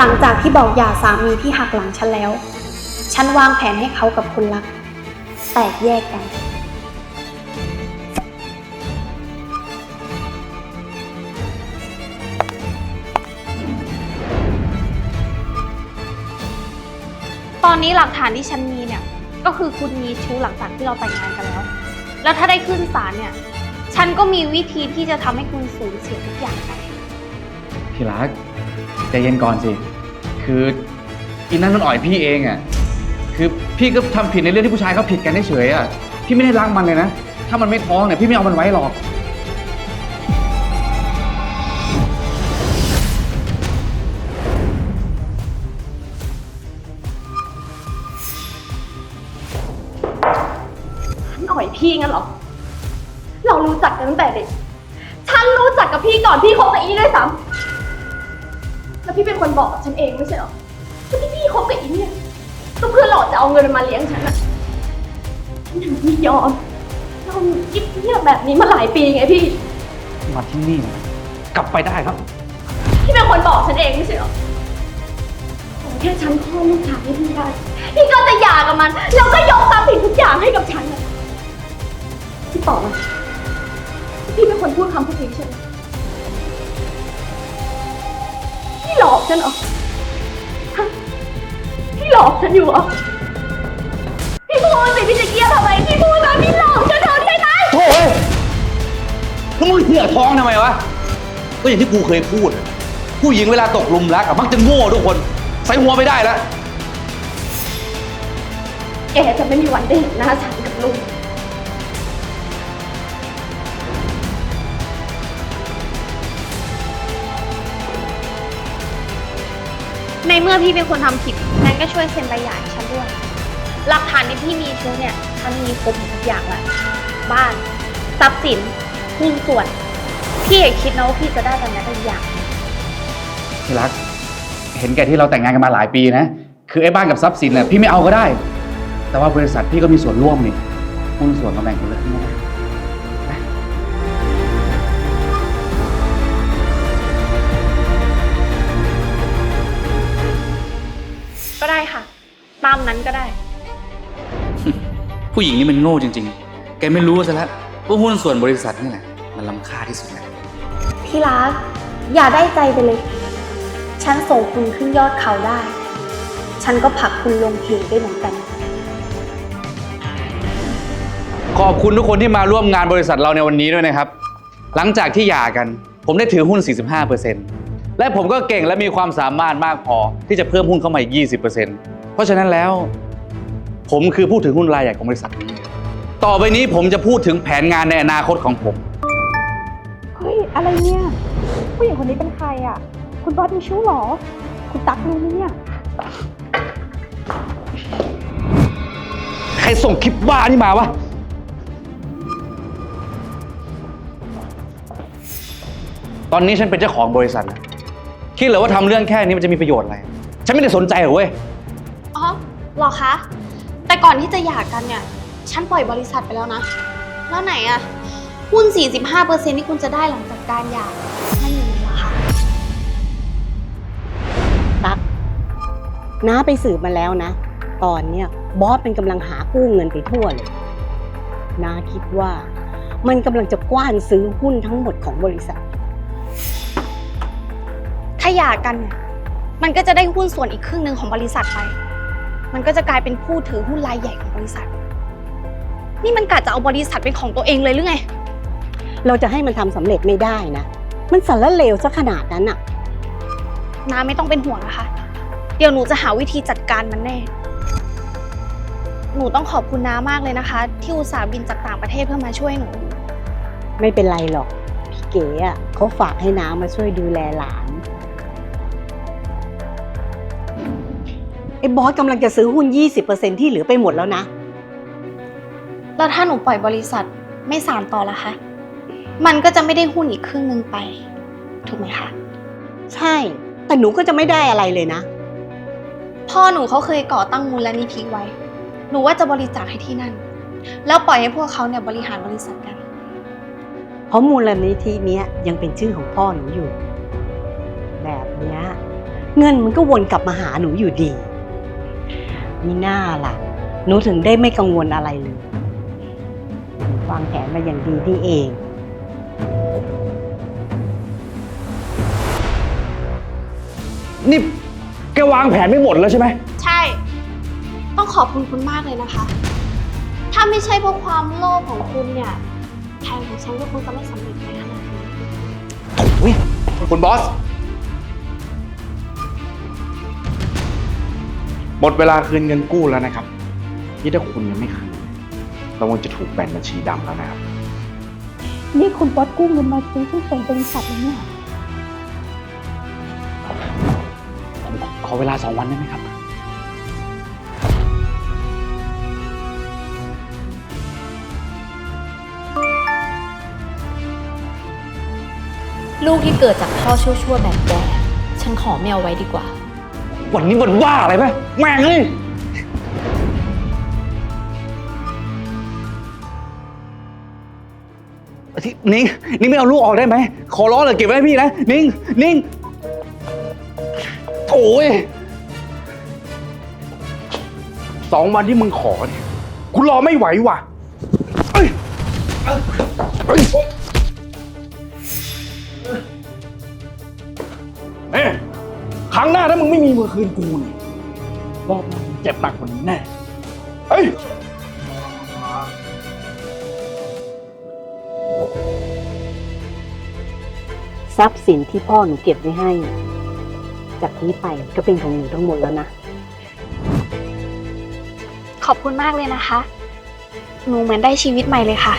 หลังจากที่บอกหย่าสามีที่หักหลังฉันแล้ว ฉันวางแผนให้เขากับคุณรัก แตกแยกกัน ตอนนี้หลักฐานที่ฉันมีเนี่ย ก็คือคุณมีชู้หลังจากที่เราแต่งงานกันแล้ว แล้วถ้าได้ขึ้นศาลเนี่ย ฉันก็มีวิธีที่จะทำให้คุณสูญเสียทุกอย่างไป พี่รักใจเย็นก่อนสิ คืออีนั่นมันอ่อยพี่เองอะ่ะ คือพี่ก็ทำผิดในเรื่องที่ผู้ชายเขาผิดกันเฉยๆอะ พี่ไม่ได้รักมันเลยนะ ถ้ามันไม่ท้องเนี่ยพี่ไม่เอามันไว้หรอกหน่อยพี่งั้นเหรอ เรารู้จักกันตั้งแต่เด็ก ฉันรู้จักกับพี่ก่อนพี่คบกับอีด้วยซ้ำแล้วพี่เป็นคนบอกกับฉันเองไม่ใช่เหรอว่าที่พี่คบกับอีเนี่ยก็เพื่อหลอกจะเอาเงินมาเลี้ยงฉันอะฉันถึงไม่ยอมเรากิ๊บเงียบแบบนี้มาหลายปีไงพี่ มาที่นี่เนี่ยกลับไปได้ครับ พี่เป็นคนบอกฉันเองไม่ใช่เหรอขอแค่ฉันคลอดลูกชายให้พี่ได้พี่ก็จะหย่ากับมัน แล้วก็ยกทรัพย์สินทุกอย่างให้กับฉันอะพี่ตอบมาพี่เป็น คนพูดคำพวกนี้ใช่ไหมพี่หลอกฉันเหรอฮะพี่หลอกฉันอยู่เหรอ พี่พูดสิพี่จะเกลียดทำไม พี่พูดมาพี่หลอกฉันเหรอใช่ไหม โถ่เอ้ยแล้วมึงเหี้ยท้องทำไมวะ ก็อย่างที่กูเคยพูดอะผู้หญิงเวลาตกหลุมรักอะมักจะโง่ทุกคน ใส่หัวไม่ได้แล้ว แกจะไม่มีวันได้เห็นหน้าฉันกับลุง ในเมื่อพี่เป็นคนทำผิดงั้นก็ช่วยเซ็นใบหย่าให้ฉันด้วย หลักฐานที่พี่มีชู้เนี่ยฉันมีครบหมดทุกอย่างแล้วบ้าน ทรัพย์สินหุ้นส่วน พี่อย่าคิดนะว่าพี่จะได้แบบนั้นทุกอย่าง ที่รัก เห็นแก่ที่เราแต่งงานกันมาหลายปีนะ คือไอ้บ้านกับทรัพย์สินน่ะพี่ไม่เอาก็ได้ แต่ว่าบริษัทพี่ก็มีส่วนร่วมนี่หุ้นส่วนมาแบ่งคนละครึ่งามนั้นก็ได้ ผู้หญิงนี่มันโง่จริง ๆ แกไม่รู้ซะแล้วว่าหุ้นส่วนบริษัทนี่แหละมันล้ำค่าที่สุดแล้วพี่รักอย่าได้ใจไปเลย ฉันส่งคุณขึ้นยอดเขาได้ ฉันก็ผลักคุณลงเหวได้เหมือนกัน ขอบคุณทุกคนที่มาร่วมงานบริษัทเราในวันนี้ด้วยนะครับ หลังจากที่หย่ากัน ผมได้ถือหุ้น 45%และผมก็เก่งและมีความสามารถมากพอที่จะเพิ่มหุ้นเข้ามาอีก 20% เพราะฉะนั้นแล้ว ผมคือผู้ถือหุ้นรายใหญ่ของบริษัทนี้ต่อไปนี้ผมจะพูดถึงแผนงานในอนาคตของผม เฮ้ย อะไรเนี่ย ผู้หญิงคนนี้เป็นใครอะ คุณบอสมีชู้เหรอ คุณตั๊กรู้ไหมเนี่ย ใครส่งคลิปบ้านี่มาวะ ตอนนี้ฉันเป็นเจ้าของบริษัทนะคิดเหรอว่าทำเรื่องแค่นี้มันจะมีประโยชน์อะไร ฉันไม่ได้สนใจหรอกเว้ยอ๋อเหรอคะ แต่ก่อนที่จะหย่ากันเนี่ย ฉันปล่อยบริษัทไปแล้วนะ แล้วไหนอะหุ้น 45%ที่คุณจะได้หลังจากการหย่าไม่มีเลยเหรอคะ ตั๊กน้าไปสืบมาแล้วนะ ตอนเนี้ยบอสเป็นกำลังหากู้เงินไปทั่วเลยน้าคิดว่า มันกำลังจะกว้านซื้อหุ้นทั้งหมดของบริษัท ถ้าหย่ากันเนี่ย มันก็จะได้หุ้นส่วนอีกครึ่งหนึ่งของบริษัทไป มันก็จะกลายเป็นผู้ถือหุ้นรายใหญ่ของบริษัท นี่มันกะจะเอาบริษัทเป็นของตัวเองเลยหรือไง เราจะให้มันทำสำเร็จไม่ได้นะ มันสารเลวซะขนาดนั้นอะน้าไม่ต้องเป็นห่วงนะคะ เดี๋ยวหนูจะหาวิธีจัดการมันแน่ หนูต้องขอบคุณน้ามากเลยนะคะ ที่อุตส่าห์บินจากต่างประเทศเพื่อมาช่วยหนู ไม่เป็นไรหรอก พี่เก๋อะเขาฝากให้น้ามาช่วยดูแลหลาน ไอ้บอสกำลังจะซื้อหุ้น 20%ที่เหลือไปหมดแล้วนะ แล้วถ้าหนูปล่อยบริษัทไม่สานต่อละคะ มันก็จะไม่ได้หุ้นอีกครึ่งหนึ่งไป ถูกไหมคะ ใช่ แต่หนูก็จะไม่ได้อะไรเลยนะ พ่อหนูเขาเคยก่อตั้งมูลนิธิไว้ หนูว่าจะบริจาคให้ที่นั่น แล้วปล่อยให้พวกเขาเนี่ยบริหารบริษัทกัน เพราะมูลนิธิเนี้ยยังเป็นชื่อของพ่อหนูอยู่ แบบเนี้ยเงินมันก็วนกลับมาหาหนูอยู่ดี มีหน้าล่ะ หนูถึงได้ไม่กังวลอะไรเลย วางแผนมาอย่างดีนี่เอง นี่แกวางแผนไม่หมดแล้วใช่ไหม ใช่ ต้องขอบคุณคุณมากเลยนะคะ ถ้าไม่ใช่เพราะความโลภของคุณเนี่ยแผนของฉันก็คงจะไม่สำเร็จในขนาดนี้อุ๊ยคุณบอส หมดเวลาคืนเงินกู้แล้วนะครับ นี่ถ้าคุณยังไม่คืนระวังจะถูกแบนบัญชีดำแล้วนะครับ นี่คุณบอสกู้เงินมาซื้อหุ้นส่วนบริษัทเลยเนี่ยขอเวลาสองวันได้ไหมครับ ลูกที่เกิดจากพ่อชั่วๆแบบแกฉันขอไม่เอาไว้ดีกว่า วันนี้วันว่าอะไรไหมแม่งเลยที่นิ้งนิ้งไม่เอาลูกออกได้ไหม ขอร้องเลยเก็บไว้ให้พี่นะ นิ้งนิ้งโอ้ยสองวันที่มึงขอเนี่ยกูรอไม่ไหวว่ะเอ้ยเอ้ยเอ้ย ครั้งหน้าถ้ามึงไม่มีมือคืนกูเนี่ยรอบหน้ามึงเจ็บหนักกว่านี้แน่เฮ้ย ทรัพย์สินที่พ่อหนูเก็บไว้ให้ จากนี้ไปก็เป็นของหนูทั้งหมดแล้วนะ ขอบคุณมากเลยนะคะ หนูเหมือนได้ชีวิตใหม่เลยค่ะ